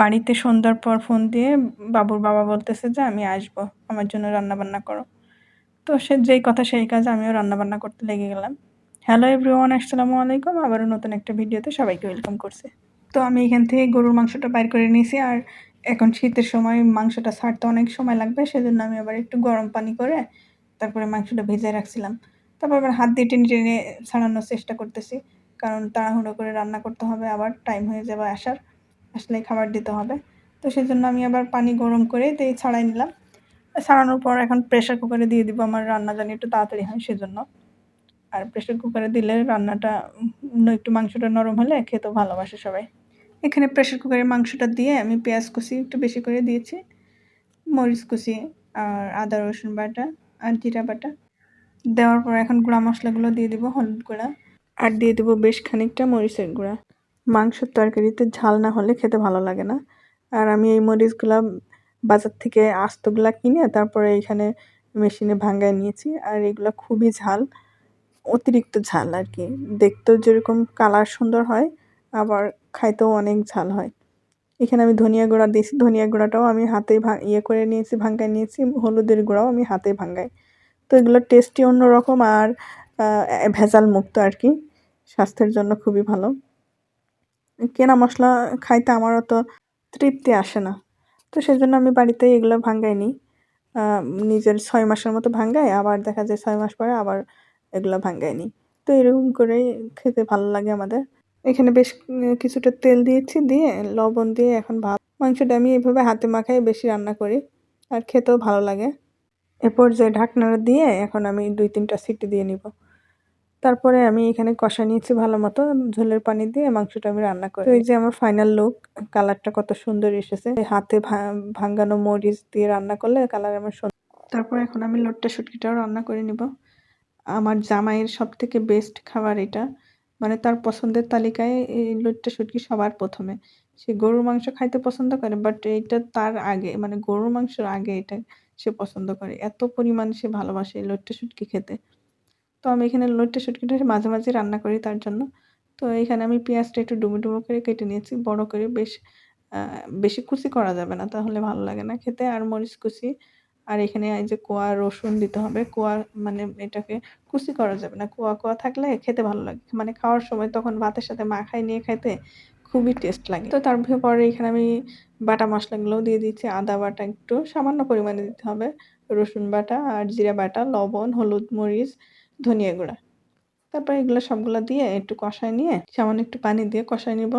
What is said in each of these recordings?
বাড়িতে সন্ধ্যার পর ফোন দিয়ে বাবুর বাবা বলতেছে যে, আমি আসব, আমার জন্য রান্না বান্না করো। তো সে যেই কথা সেই কাজ আমিও রান্না বান্না করতে লেগে গেলাম। হ্যালো এভরিওয়ান আসসালামু আলাইকুম। আবারও নতুন একটা ভিডিওতে সবাইকে ওয়েলকাম করছে। তো আমি এখান থেকে গরুর মাংসটা বাইর করে নিয়েছি আর এখন শীতের সময় মাংসটা ছাড়তে অনেক সময় লাগবে, সেজন্য আমি আবার একটু গরম পানি করে তারপরে মাংসটা ভেজে রাখছিলাম। তারপর আবার হাত দিয়ে টেনে টেনে ছাড়ানোর চেষ্টা করতেছি, কারণ তাড়াহুড়ো করে রান্না করতে হবে, আবার টাইম হয়ে যাবে আসার। আসলে খাবার দিতে হবে। তো সেই জন্য আমি আবার পানি গরম করে দিয়ে ছাড়াই নিলাম। ছাড়ানোর পর এখন প্রেশার কুকারে দিয়ে দিব আমার রান্না জানি একটু তাড়াতাড়ি হয় সেজন্য। আর প্রেশার কুকারে দিলে রান্নাটা একটু মাংসটা নরম হলে খেতেও ভালোবাসে সবাই। এখানে প্রেশার কুকারে মাংসটা দিয়ে আমি পেঁয়াজ কুচি একটু বেশি করে দিয়েছি, মরিচ কুচি আর আদা, রসুন বাটা আর জিরা বাটা। দেওয়ার পর এখন গুঁড়া মশলাগুলো দিয়ে দিব হলুদ গুঁড়া। আর দিয়ে দেবো বেশ খানিকটা মরিচের গুঁড়া। মাংসের তরকারিতে ঝাল না হলে খেতে ভালো লাগে না। আর আমি এই মরিচগুলা বাজার থেকে আস্তগুলা কিনে তারপরে এইখানে মেশিনে ভাঙ্গায় নিয়েছি। আর এগুলো খুবই ঝাল, অতিরিক্ত ঝাল আর কি দেখতেও যেরকম কালার সুন্দর হয়, আবার খাইতেও অনেক ঝাল হয়। এখানে আমি ধনিয়া গুঁড়া দিয়েছি, ধনিয়া গুঁড়াটাও আমি হাতে ইয়ে করে নিয়েছি, ভাঙ্গায় নিয়েছি, হলুদের গুঁড়াও আমি হাতে ভাঙ্গাই তো এগুলোর টেস্টই অন্যরকম আর ভেজাল মুক্ত আর কি স্বাস্থ্যের জন্য খুবই ভালো। কেনা মশলা খাইতে আমার অত তৃপ্তি আসে না। তো সেই জন্য আমি বাড়িতে এগুলো ভাঙ্গাই নিই। নিজের ছয় মাসের মতো ভাঙ্গাই, আবার দেখা যায় ছয় মাস পরে আবার এগুলো ভাঙ্গাই নিই। তো এরকম করেই খেতে ভালো লাগে আমাদের। এখানে বেশ কিছুটা তেল দিয়েছি, দিয়ে লবণ দিয়ে এখন ভাত। মাংসটা আমি এভাবে হাতে মাখাই বেশি রান্না করি, আর খেতেও ভালো লাগে। এরপর যে ঢাকনাটা দিয়ে এখন আমি দুই তিনটা সিটি দিয়ে নিব। তারপরে আমি এখানে কষা নিয়েছি ভালো মতো, ঝোলের পানি দিয়ে মাংসটা আমি রান্না করি। এই যে আমার ফাইনাল লুক কালারটা কত সুন্দর এসেছে। হাতে ভাঙ্গানো মরিচ দিয়ে রান্না করলে কালার আমার সুন্দর তারপর এখন আমি লোটটা শুটকিটাও রান্না করে নিব। আমার জামাইয়ের সব থেকে বেস্ট খাবার এটা। মানে তার পছন্দের তালিকায় এই লোটটা শুটকি সবার প্রথমে। সে গরুর মাংস খাইতে পছন্দ করে বাট এটা তার আগে মানে গরুর মাংসের আগে এটা সে পছন্দ করে। এত পরিমাণ সে ভালোবাসে এই লোটটা শুটকি খেতে। তো আমি এখানে লোটটা শুটকিটা মাঝে মাঝে রান্না করি তার জন্য। তো এখানে আমি পেঁয়াজটা একটু ডুবো ডুবো করে কেটে নিয়েছি, বড় করে বেশ বেশি কুচি করা যাবে না, তাহলে ভালো লাগে না খেতে। আর মরিচ কুচি, আর এখানে এই যে কোয়া রসুন দিতে হবে, কোয়া মানে এটাকে কুচি করা যাবে না, কোয়া কোয়া থাকলে খেতে ভালো লাগে। মানে খাওয়ার সময় তখন ভাতের সাথে মাখাই নিয়ে খেতে খুবই টেস্ট লাগে। তো তারপরে এখানে আমি বাটা মশলাগুলোও দিয়ে দিচ্ছি আদা বাটা একটু, সামান্য পরিমাণে দিতে হবে, রসুন বাটা আর জিরা বাটা, লবণ, হলুদ মরিচ ধনিয়া গুঁড়া। তারপর এগুলো সবগুলো দিয়ে একটু কষায় নিয়ে, সামান্য একটু পানি দিয়ে কষায় নিব।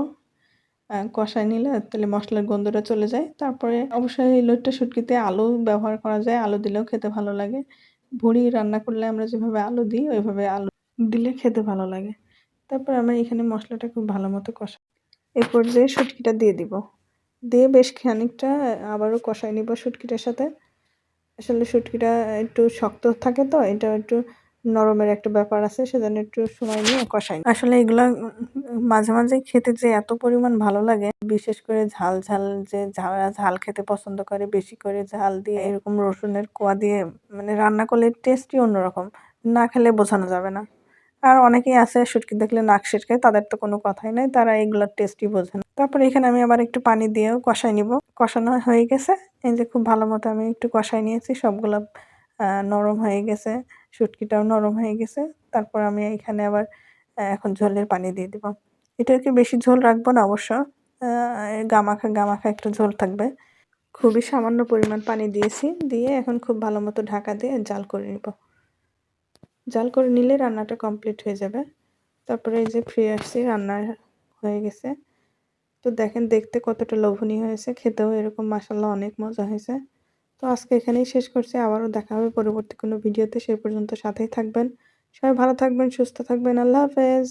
কষায় নিলে তাহলে মশলার গন্ধটা চলে যায়। তারপরে অবশ্যই এই লোটটা শুটকিতে আলু ব্যবহার করা যায়। আলু দিলেও খেতে ভালো লাগে। ভুড়ি রান্না করলে আমরা যেভাবে আলু দিই, ওইভাবে আলু দিলে খেতে ভালো লাগে। তারপর আমরা এখানে মশলাটা খুব ভালো মতো কষা এই পর্যায়ে শুটকিটা দিয়ে দিব। দিয়ে বেশ খানিকটা আবারও কষাই নিব শুটকিটার সাথে। আসলে শুটকিটা একটু শক্ত থাকে তো, এটা একটু নরমের একটা ব্যাপার আছে, সেজন্য একটু সময় নিয়ে কষাই। আসলে এগুলা মাঝে মাঝে খেতে যে এত পরিমাণ ভালো লাগে, বিশেষ করে ঝাল ঝাল যে ঝাল ঝাল খেতে পছন্দ করে, বেশি করে ঝাল দিয়ে এরকম রসুনের কোয়া দিয়ে মানে রান্না করলে টেস্টই অন্যরকম, না খেলে বোঝানো যাবে না। আর অনেকেই আছে, শুটকি দেখলে নাক ছিটকে, তাদের তো কোনো কথাই নাই, তারা এইগুলোর টেস্টই বোঝে না। তারপরে এখানে আমি আবার একটু পানি দিয়েও কষাই নিব। কষানো হয়ে গেছে, এই যে খুব ভালো মতো আমি একটু কষাই নিয়েছি, সবগুলো নরম হয়ে গেছে, শুটকিটাও নরম হয়ে গেছে। তারপর আমি এখানে আবার এখন ঝোলের পানি দিয়ে দিব। এটাকে বেশি ঝোল রাখব না অবশ্য গামাখা গামাখা একটু ঝোল থাকবে। খুবই সামান্য পরিমাণ পানি দিয়েছি, দিয়ে এখন খুব ভালো মতো ঢাকা দিয়ে জাল করে নিব। জাল করে নিলে রান্নাটা কমপ্লিট হয়ে যাবে। তারপরে এই যে ফ্রি আসছি, রান্না হয়ে গেছে। তো দেখেন, দেখতে কতটা লোভনীয় হয়েছে, খেতেও এরকম মাসাল্লাহ অনেক মজা হয়েছে। তো আজকে এখানেই শেষ করছি। আবারও দেখা হবে পরবর্তী কোনো ভিডিওতে। সেই পর্যন্ত সাথেই থাকবেন। সবাই ভালো থাকবেন, সুস্থ থাকবেন। আল্লাহ হাফেজ।